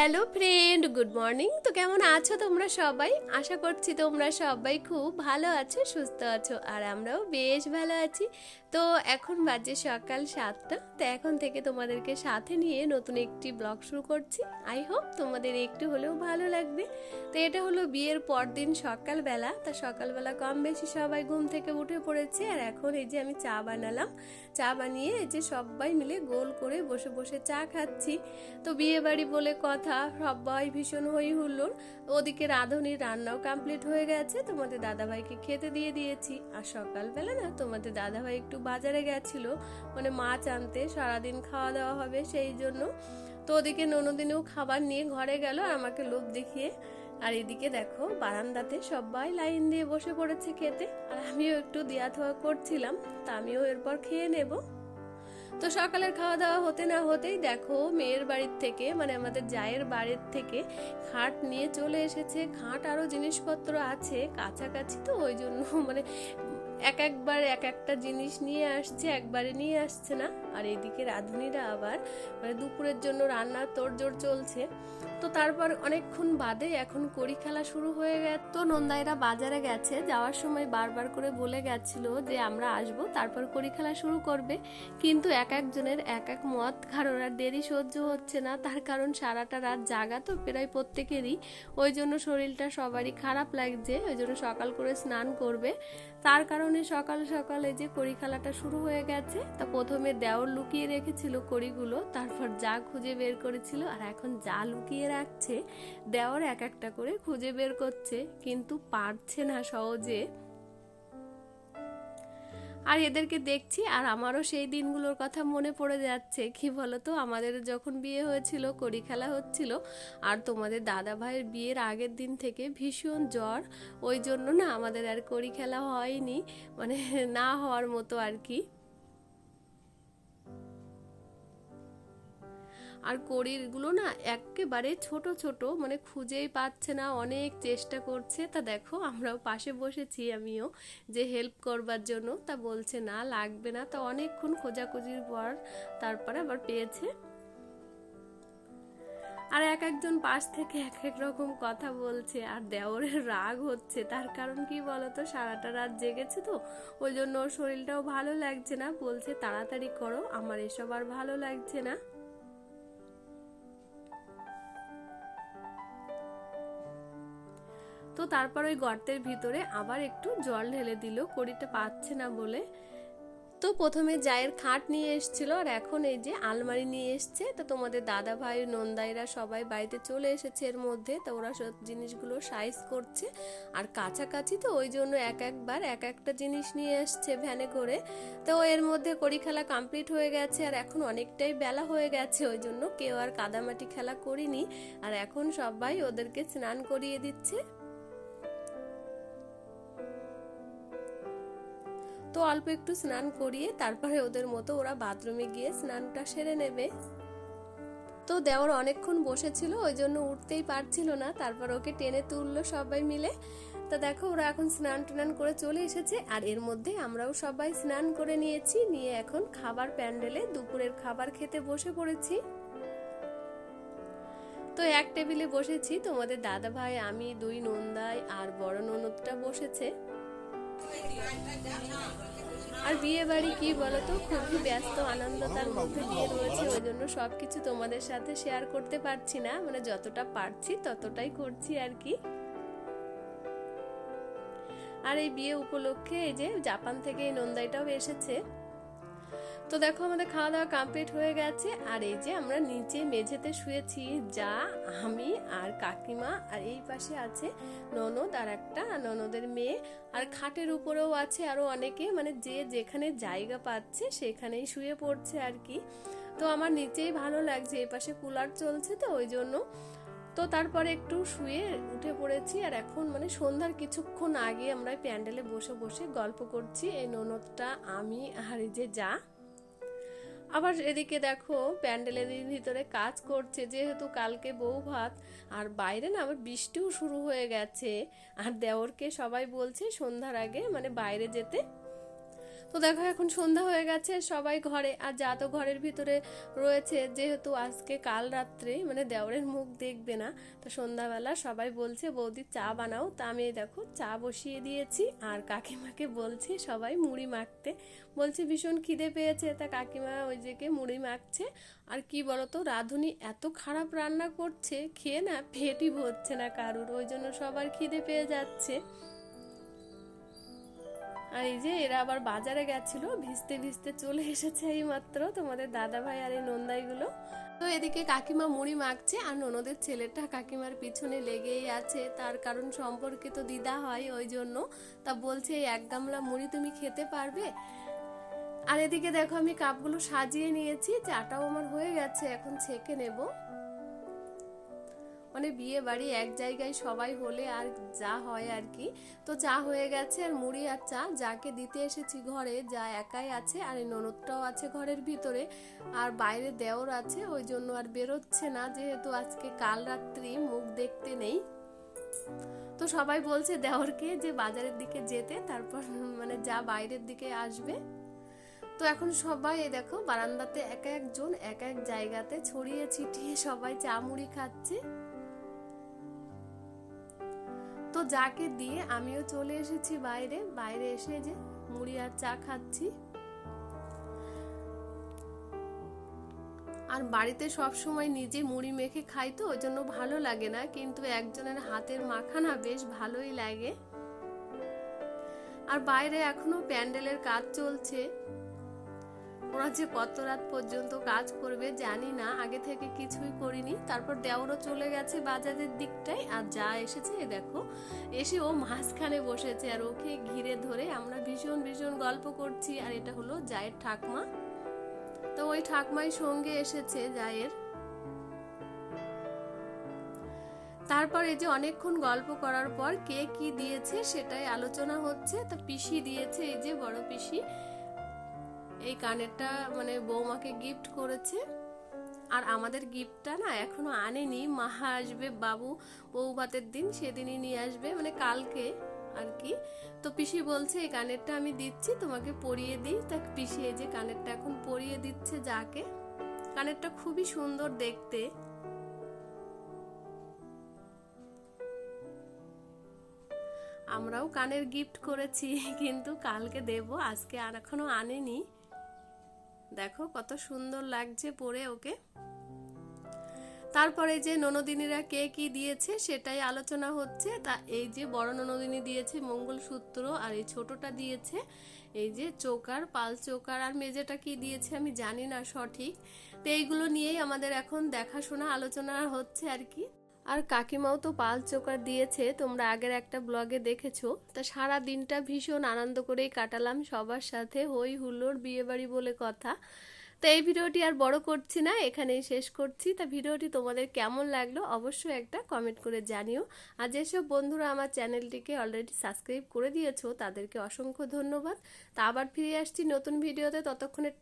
Hello friend, good morning. তো কেমন আছো তোমরা সবাই? আশা করছি তোমরা সবাই খুব ভালো আছো, সুস্থ আছো, আর আমরাও বেশ ভালো আছি। তো এখন বাজে সকাল সাতটা। তো এখন থেকে তোমাদেরকে সাথে নিয়ে নতুন একটি ব্লগ শুরু করছি। আই হোপ তোমাদের একটু হলেও ভালো লাগবে। তো এটা হলো বিয়ের পর দিন সকালবেলা। তা সকালবেলা কম বেশি সবাই ঘুম থেকে উঠে পড়েছে। আর এখন এই যে আমি চা বানালাম। চা বানিয়ে এই যে সবাই মিলে গোল করে বসে বসে চা খাচ্ছি। তো বিয়ে বাড়ি বলে কথা সবাই ভীষণ হই হুল্লোড় ওদিকে রাঁধুনির রান্নাও কমপ্লিট হয়ে গেছে, তোমাদের দাদাভাইকে খেতে দিয়ে দিয়েছি। আর সকালবেলা না তোমাদের দাদাভাই একটু বাজারে গেছিল মানে মাছ আনতে, সারাদিন খাওয়া দাওয়া হবে সেই জন্য। তো ওদিকে ননদিনেও খাবার নিয়ে ঘরে গেল আর আমাকে লোভ দেখিয়ে। আর এদিকে দেখো, বারান্দাতে সবাই লাইন দিয়ে বসে পড়েছে খেতে। আর আমিও একটু দেয়া থোয়া করছিলাম, তা আমিও এরপর খেয়ে নেব। তো সকালের খাওয়া দাওয়া হতে না হতেই দেখো মেয়ের বাড়ির থেকে মানে আমাদের জায়ের বাড়ির থেকে খাট নিয়ে চলে এসেছে। খাট আরও জিনিসপত্র আছে, কাছাকাছি তো, ওই জন্য মানে এক একবার এক একটা জিনিস নিয়ে আসছে, একবারে নিয়ে আসছে না। আর এদিকে রাঁধুনিরা আবার মানে দুপুরের জন্য রান্নার তোড়জোড় চলছে। তো তারপর অনেকক্ষণ বাদে এখন কড়ি খেলা শুরু হয়ে গেছে তো নন্দাইরা বাজারে গেছে, যাওয়ার সময় বারবার করে বলে গেছিল যে আমরা আসব, তারপর কড়ি খেলা শুরু করবে। কিন্তু এক একজনের এক এক মত কারোর আর দেরি সহ্য হচ্ছে না। তার কারণ সারাটা রাত জাগা তো প্রায় প্রত্যেকেরই। ওই জন্য শরীরটা সবারই খারাপ লাগছে, ওই জন্য সকাল করে স্নান করবে। তার কারণে সকাল সকালে যে কড়ি খেলাটা শুরু হয়ে গেছে, তা প্রথমে দেওর লুকিয়ে রেখেছিল কড়িগুলো, তারপর যা খুঁজে বের করেছিল, আর এখন যা লুকিয়ে রাখছে দেওর এক একটা করে খুঁজে বের করছে, কিন্তু পারছে না সহজে। আর এদেরকে দেখছি আর আমারও সেই দিনগুলোর কথা মনে পড়ে যাচ্ছে। কি বলতো? আমাদের যখন বিয়ে হয়েছিল, কড়ি খেলা হচ্ছিল, আর তোমাদের দাদা ভাইয়ের বিয়ের আগের দিন থেকে ভীষণ জ্বর। ওই জন্য না আমাদের আর কড়ি খেলা হয়নি মানে না হওয়ার মতো আর কি। আর কড়িগুলো না একেবারে ছোট ছোট মানে খুঁজেই পাচ্ছে না, অনেক চেষ্টা করছে। তা দেখো, আমরাও পাশে বসেছি আমিও, যে হেল্প করবার জন্য। তা বলছে, না, লাগবে না। তা অনেকক্ষণ খোঁজাখুঁজির পর তারপরে আবার পেয়েছে। আর এক একজন পাশ থেকে এক এক রকম কথা বলছে, আর দেওরের রাগ হচ্ছে। তার কারণ কি বলতো? সারাটা রাত জেগেছে তো, ওই জন্য ওর শরীরটাও ভালো লাগছে না। বলছে, তাড়াতাড়ি করো, আমার এসব আর ভালো লাগছে না। তো তারপর ওই গর্তের ভিতরে আবার একটু জল ঢেলে দিল, কড়িটা পাচ্ছে না বলে। তো প্রথমে জায়ের খাট নিয়ে এসেছিল আর এখন এই যে আলমারি নিয়ে এসছে। তো তোমাদের দাদা ভাই, নন্দাইরা সবাই বাড়িতে চলে এসেছে এর মধ্যে। তো ওরা সব জিনিসগুলো সাইজ করছে। আর কাছাকাছি তো ওই জন্য এক একবার এক একটা জিনিস নিয়ে এসছে ভ্যানে করে। তো এর মধ্যে কড়ি খেলা কমপ্লিট হয়ে গেছে আর এখন অনেকটাই বেলা হয়ে গেছে, ওই জন্য কেউ আর কাদামাটি খেলা করিনি। আর এখন সবাই ওদেরকে স্নান করিয়ে দিচ্ছে। তো অল্প একটু স্নান করিয়ে তারপরে ওদের মতো ওরা বাথরুমে গিয়ে স্নানটা সেরে নেবে। তো দেওয়ার অনেকক্ষণ বসেছিল, ওই জন্য উঠতেই পারছিল না। তারপর ওকে টেনে তুললো সবাই মিলে। তা দেখো, ওরা এখন স্নান টান করে চলে এসেছে। আর এর মধ্যে আমরাও সবাই স্নান করে নিয়েছি, নিয়ে এখন খাবার প্যান্ডেলে দুপুরের খাবার খেতে বসে পড়েছি। তো এক টেবিলে বসেছি। তোমাদের দাদা ভাই আমি, দুই নন্দাই আর বড় ননদটা বসেছে। আর বিয়ে বাড়ি কি বলতো? খুবই ব্যস্ত আনন্দ তার মধ্যে দিয়ে রয়েছে, ওই জন্য সব কিছু তোমাদের সাথে শেয়ার করতে পারছি না। মানে যতটা পারছি ততটাই করছি আর কি। আর এই বিয়ে উপলক্ষে এই যে জাপান থেকে এই নন্দাইটাও এসেছে। তো দেখো আমাদের খাওয়া দাওয়া কমপ্লিট হয়ে গেছে। আর এই যে আমরা নিচে মেঝেতে শুয়েছি, যা, আমি আর কাকিমা আর এই পাশে আছে ননদ আর একটা ননদের মেয়ে। আর খাটের উপরেও আছে আরও অনেকে মানে যে যেখানে জায়গা পাচ্ছে সেখানেই শুয়ে পড়ছে আর কি। তো আমার নিচেই ভালো লাগছে, এই পাশে কুলার চলছে তো, ওই জন্য। তো তারপরে একটু শুয়ে উঠে পড়েছি আর এখন মানে সন্ধ্যার কিছুক্ষণ আগে আমরা প্যান্ডেলে বসে বসে গল্প করছি, এই ননদটা, আমি আর এই যে যা। আবার এদিকে দেখো, প্যান্ডেলের ভিতরে কাজ করছে, যেহেতু কালকে বউ ভাত, আর বাইরে না আবার বৃষ্টিও শুরু হয়ে গেছে। আর দেওরকে সবাই বলছে সন্ধ্যার আগে মানে বাইরে যেতে তো দেখো এখন সন্ধ্যা হয়ে গেছে, সবাই ঘরে, আর যা তো ঘরের ভিতরে রয়েছে, যেহেতু আজকে কাল রাত্রে মানে দেওরের মুখ দেখবে না, তো সন্ধ্যাবেলা সবাই বলছে, বৌদি, চা বানাও। তা আমি দেখো, চা বসিয়ে দিয়েছি, আর কাকিমাকে বলছি, সবাই মুড়ি মাখতে। বলছে, ভীষণ খিদে পেয়েছে। তা কাকিমা ওই দিকে মুড়ি মাখছে, আর কি বলতো, রাঁধুনি এত খারাপ রান্না করছে, খেয়ে না পেটই ভরছে না কারুর, ওই জন্য সবার খিদে পেয়ে যাচ্ছে। আর এই যে এরা আবার বাজারে গেছিল, ভিজতে ভিজতে চলে এসেছে এই মাত্র তোমাদের দাদা ভাই আর এই নন্দাইগুলো। তো এদিকে কাকিমা মুড়ি মাখছে আর ননদের ছেলেটা কাকিমার পিছনে লেগেই আছে। তার কারণ সম্পর্কে তো দিদা হয় ওই জন্য। তা বলছে, এই এক গামলা মুড়ি তুমি খেতে পারবে? আর এদিকে দেখো আমি কাপগুলো সাজিয়ে নিয়েছি, চাটাও আমার হয়ে গেছে, এখন ছেঁকে নেব। মানে বিয়ে বাড়ি এক জায়গায় সবাই হলে আর যা হয় আর কি। তো চা হয়ে গেছে আর মুড়ি আর চা। যাকে দিতে এসেছি ঘরে, যা একাই আছে আর এই ননদটাও আছে ঘরের ভিতরে। আর বাইরে দেওর আছে, ওই জন্য আর বেরোচ্ছে না, যেহেতু আজকে কাল রাত্রি, মুখ দেখতে নেই। তো সবাই বলছে দেওরকে যে বাজারের দিকে যেতে, তারপর মানে যা বাইরের দিকে আসবে। তো এখন সবাই দেখো বারান্দাতে এক একজন এক এক জায়গাতে ছড়িয়ে ছিটিয়ে সবাই চা মুড়ি খাচ্ছে। যাকে দিয়ে আমিও চলে এসেছি বাইরে বাইরে এসে যে মুড়ি আর চা খাচ্ছি। আর বাড়িতে সব সময় নিজে মুড়ি মেখে খাই তো, ওই জন্য ভালো লাগে না, কিন্তু একজনের হাতের মাখানা বেশ ভালোই লাগে। আর বাইরে এখনও প্যান্ডেলের কাজ চলছে। ওরা যে কত রাত পর্যন্ত কাজ করবে জানি না, আগে থেকে কিছুই করিনি। তারপর দেওরও চলে গেছে বাজারের দিকটায়, আর যা এসেছে দেখো। এসে ও মাঝখানে বসেছে, আর ওকে ঘিরে ধরে আমরা ভীষণ ভীষণ গল্প করছি, আর এটা হলো জায়ের ঠাকমা। তো ওই ঠাকমাই সঙ্গে এসেছে জায়ের। তারপর এই যে অনেকক্ষণ গল্প করার পর কে কি দিয়েছে সেটাই আলোচনা হচ্ছে। তা পিসি দিয়েছে এই যে বড় পিসি। এই কানেরটা মানে বৌমাকে গিফট করেছে। আর আমাদের গিফটটা না এখনও আনেনি। মা আসবে, বাবু বউ ভাতের দিন, সেদিনই নিয়ে আসবে মানে কালকে আর কি। তো পিসি বলছে, এই কানেরটা আমি দিচ্ছি, তোমাকে পরিয়ে দিই। তা পিসি এই যে কানেরটা এখন পরিয়ে দিচ্ছে যাকে। কানেরটা খুবই সুন্দর দেখতে। আমরাও কানের গিফট করেছি, কিন্তু কালকে দেব, আজকে আর এখনও আনেনি। দেখো কত সুন্দর লাগছে পরে ওকে। তারপরে যে ননদিনীরা কে কি দিয়েছে সেটাই আলোচনা হচ্ছে। তা এই যে বড় ননদিনী দিয়েছে মঙ্গলসূত্র আর এই ছোটটা দিয়েছে এই যে চোকার, পাল চোকার আর মেজেটা কি দিয়েছে আমি জানি না সঠিক। তো এইগুলো নিয়েই আমাদের এখন দেখাশোনা, আলোচনা হচ্ছে আর কি। আর কাকিমাও তো পাল চোকার দিয়েছে, তোমরা আগের একটা ব্লগে দেখেছ। তা সারা দিনটা ভীষণ আনন্দ করেই কাটালাম, সবার সাথে হই হুল্লোড় বিয়েবাড়ি বলে কথা। তো এই ভিডিওটি আর বড় করছি না, এখানেই শেষ করছি। তা ভিডিওটি তোমাদের কেমন লাগল অবশ্যই একটা কমেন্ট করে জানিও। আর যেসব বন্ধুরা আমার চ্যানেলটিকে অলরেডি সাবস্ক্রাইব করে দিয়েছ, তাদেরকে অসংখ্য ধন্যবাদ। তা আবার ফিরে আসছি নতুন ভিডিওতে ততক্ষণের